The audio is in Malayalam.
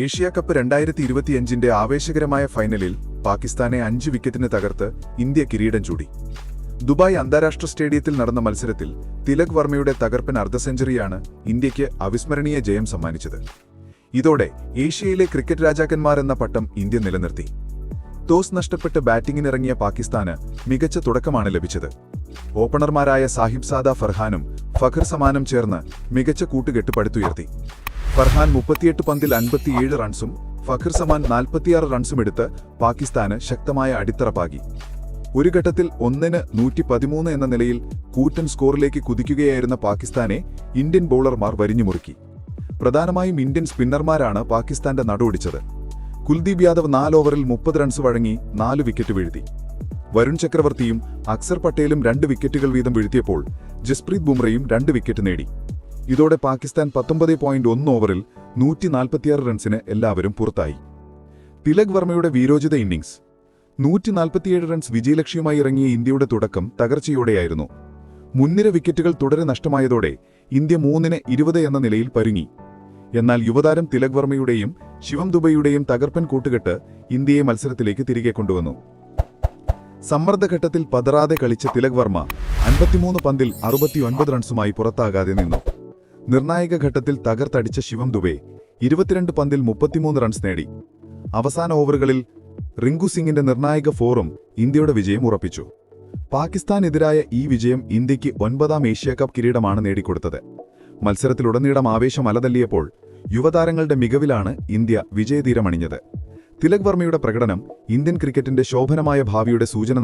ഏഷ്യ കപ്പ് രണ്ടായിരത്തി ഇരുപത്തിയഞ്ചിന്റെ ആവേശകരമായ ഫൈനലിൽ പാകിസ്ഥാനെ അഞ്ച് വിക്കറ്റിന് തകർത്ത് ഇന്ത്യ കിരീടം ചൂടി. ദുബായ് അന്താരാഷ്ട്ര സ്റ്റേഡിയത്തിൽ നടന്ന മത്സരത്തിൽ തിലക് വർമ്മയുടെ തകർപ്പൻ അർദ്ധ സെഞ്ചുറിയാണ് ഇന്ത്യയ്ക്ക് അവിസ്മരണീയ ജയം സമ്മാനിച്ചത്. ഇതോടെ ഏഷ്യയിലെ ക്രിക്കറ്റ് രാജാക്കന്മാരെന്ന പട്ടം ഇന്ത്യ നിലനിർത്തി. ടോസ് നഷ്ടപ്പെട്ട് ബാറ്റിംഗിനിറങ്ങിയ പാകിസ്ഥാന് മികച്ച തുടക്കമാണ് ലഭിച്ചത്. ഓപ്പണർമാരായ സാഹിബ് സാദ ഫർഹാനും ഫഖർ സമാനും ചേർന്ന് മികച്ച കൂട്ടുകെട്ട് പടുത്തുയർത്തി. ഫർഹാൻ മുപ്പത്തിയെട്ട് പന്തിൽ അൻപത്തിയേഴ് റൺസും ഫഖർ സമാൻ നാൽപ്പത്തിയാറ് റൺസും എടുത്ത് പാകിസ്ഥാന് ശക്തമായ അടിത്തറ പാകി ഒരു ഘട്ടത്തിൽ ഒന്നിന് നൂറ്റി പതിമൂന്ന് എന്ന നിലയിൽ കൂറ്റൻ സ്കോറിലേക്ക് കുതിക്കുകയായിരുന്ന പാകിസ്ഥാനെ ഇന്ത്യൻ ബൌളർമാർ വരിഞ്ഞുമുറുക്കി. പ്രധാനമായും ഇന്ത്യൻ സ്പിന്നർമാരാണ് പാകിസ്ഥാന്റെ നടുവടിച്ചത് കുൽദീപ് യാദവ് നാല് ഓവറിൽ മുപ്പത് റൺസ് വഴങ്ങി നാല് വിക്കറ്റ് വീഴ്ത്തി. വരുൺ ചക്രവർത്തിയും അക്സർ പട്ടേലും രണ്ട് വിക്കറ്റുകൾ വീതം വീഴ്ത്തിയപ്പോൾ ജസ്പ്രീത് ബുംറയും രണ്ട് വിക്കറ്റ് നേടി. ഇതോടെ പാകിസ്ഥാൻ പത്തൊമ്പത് പോയിന്റ് ഒന്ന് ഓവറിൽ നൂറ്റി നാൽപ്പത്തിയാറ് റൺസിന് എല്ലാവരും പുറത്തായി. തിലക് വർമ്മയുടെ വീരോചിത ഇന്നിംഗ്സ് നൂറ്റി നാൽപ്പത്തിയേഴ് റൺസ് വിജയലക്ഷ്യമായി ഇറങ്ങിയ ഇന്ത്യയുടെ തുടക്കം തകർച്ചയോടെയായിരുന്നു. മുൻനിര വിക്കറ്റുകൾ തുടരെ നഷ്ടമായതോടെ ഇന്ത്യ മൂന്നിന് ഇരുപത് എന്ന നിലയിൽ പരുങ്ങി. എന്നാൽ യുവതാരം തിലക് വർമ്മയുടെയും ശിവം ദുബൈയുടെയും തകർപ്പൻ കൂട്ടുകെട്ട് ഇന്ത്യയെ മത്സരത്തിലേക്ക് തിരികെ കൊണ്ടുവന്നു. സമ്മർദ്ദഘട്ടത്തിൽ പതറാതെ കളിച്ച തിലക് വർമ്മ അൻപത്തിമൂന്ന് പന്തിൽ അറുപത്തിയൊൻപത് റൺസുമായി പുറത്താകാതെ നിന്നു. നിർണായക ഘട്ടത്തിൽ തകർത്തടിച്ച ശിവം ദുബെ ഇരുപത്തിരണ്ട് പന്തിൽ മുപ്പത്തിമൂന്ന് റൺസ് നേടി. അവസാന ഓവറുകളിൽ റിങ്കു സിംഗിന്റെ നിർണായക ഫോറും ഇന്ത്യയുടെ വിജയം ഉറപ്പിച്ചു. പാകിസ്ഥാനെതിരായ ഈ വിജയം ഇന്ത്യയ്ക്ക് ഒൻപതാം ഏഷ്യ കപ്പ് കിരീടമാണ് നേടിക്കൊടുത്തത്. മത്സരത്തിലുടനീളം ആവേശം അലതല്ലിയപ്പോൾ യുവതാരങ്ങളുടെ മികവിലാണ് ഇന്ത്യ വിജയതീരമണിഞ്ഞത്. തിലക് വർമ്മയുടെ പ്രകടനം ഇന്ത്യൻ ക്രിക്കറ്റിന്റെ ശോഭനമായ ഭാവിയുടെ സൂചന